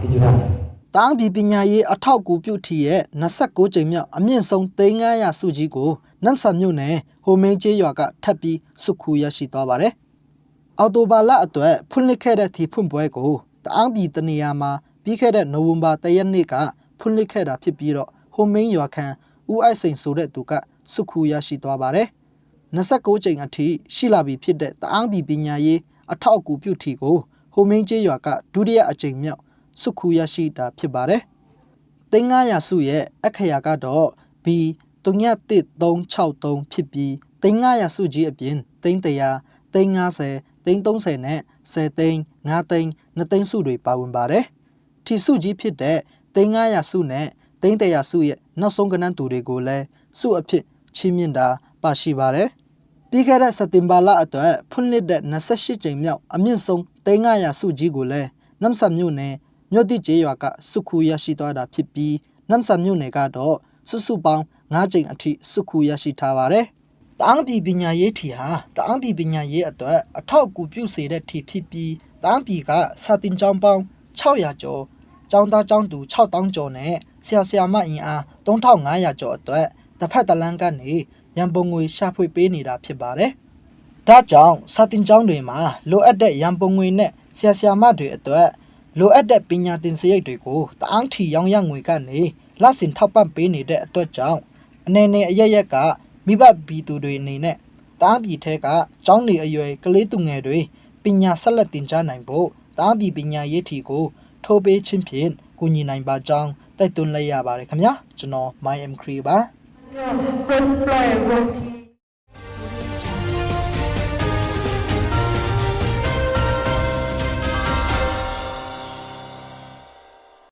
ဒီကျူလာတန်းပြည်ပညာရေးအထောက်အကူပြုထီရဲ့29ကြိမ်မြောက်အမြင့်ဆုံး3900စုကြီးကိုနမ်ဆာမြို့နယ်ဟိုမင်းကျေးရွာကထပ်ပြီးစုခူရရှိသွားပါတယ်။အော်တိုဘာလအတွက်ဖွင့်လှစ်ခဲ့တဲ့ဒီဖွင့်ပွဲကိုတန်းပြည်တနေရာမှာပြီးခဲ့တဲ့နိုဝင်ဘာ10ရက်နေ့ကဖွင့်လှစ်ခဲ့တာဖြစ်ပြီးတော့ဟိုမင်းရွာခန့်ဦးအိုက်စိန်ဆိုတဲ့သူကစုခူရရှိသွားပါတယ်။29ကြိမ်အထိရှိလာပြီဖြစ်တဲ့တန်းပြည်ပညာရေးအထောက်အကူပြုထီကိုဟိုမင်းကျေးရွာကဒုတိယအကြိမ်မြောက် စုခူရရှိတာဖြစ်ပါတယ်။သိန်း900စုရဲ့အခရာကတော့ B 31363ဖြစ်ပြီးသိန်း900စုကြီးအပြင်သိန်း100သိန်း90သိန်း30နဲ့10သိန်း5သိန်း2သိန်းစုတွေပါဝင်ပါတယ်။ထီစုကြီးဖြစ်တဲ့သိန်း900စုနဲ့သိန်း100စုရဲ့နောက်ဆုံးကဏ္ဍတူတွေကိုလည်းစုအဖြစ်ချီးမြှင့်တာပါရှိပါတယ်။ပြီးခဲ့တဲ့စက်တင်ဘာလအတွက်ဖွင့်လှစ်တဲ့28ကြိမ်မြောက်အမြင့်ဆုံး3900စုကြီးကိုလည်းနမ်ဆာမြို့နယ် မြို့တိကျေးရွာကစုခူရရှိသွားတာဖြစ်ပြီးနမ်ဆာမြို့နယ်ကတော့စုစုပေါင်း9ကြိမ်အထိစုခူရရှိထားပါတယ်။တအားပြည်ပညာရေးထီဟာတအားပြည်ပညာရေးအတွက်အထောက်အကူပြုစေတဲ့ထီဖြစ်ပြီးတအားပြည်ကစာတင်ကျောင်းပေါင်း600ကျော်ကျောင်းသားကျောင်းသူ6000ကျော်နဲ့ဆရာဆရာမအင်အား3500ကျော်အတွက်တစ်ဖက်တစ်လမ်းကနေရန်ပုံငွေရှာဖွေပေးနေတာဖြစ်ပါတယ်။ဒါကြောင့်စာတင်ကျောင်းတွေမှာလိုအပ်တဲ့ရန်ပုံငွေနဲ့ဆရာဆရာမတွေအတွက် လိုအပ်တဲ့ပညာသင်စရိတ်တွေကိုတအားထီရောင်းရငွေကနေလဆင်ထောက်ပံ့ပေးနေတဲ့အတွက်ကြောင့်အနေနဲ့အရရက်ကမိဘဘီသူတွေအနေနဲ့တအားပြည်ထဲကကျောင်းနေအရွယ်ကလေးသူငယ်တွေပညာဆက်လက်သင်ကြားနိုင်ဖို့တအားပြည်ပညာရေးထီကို ထိုးပေးခြင်းဖြင့်ကူညီနိုင်ပါကြောင်းတိုက်တွန်းလိုက်ရပါတယ်ခင်ဗျာကျွန်တော် MyM3 ပါပရိုပရိုဝတီ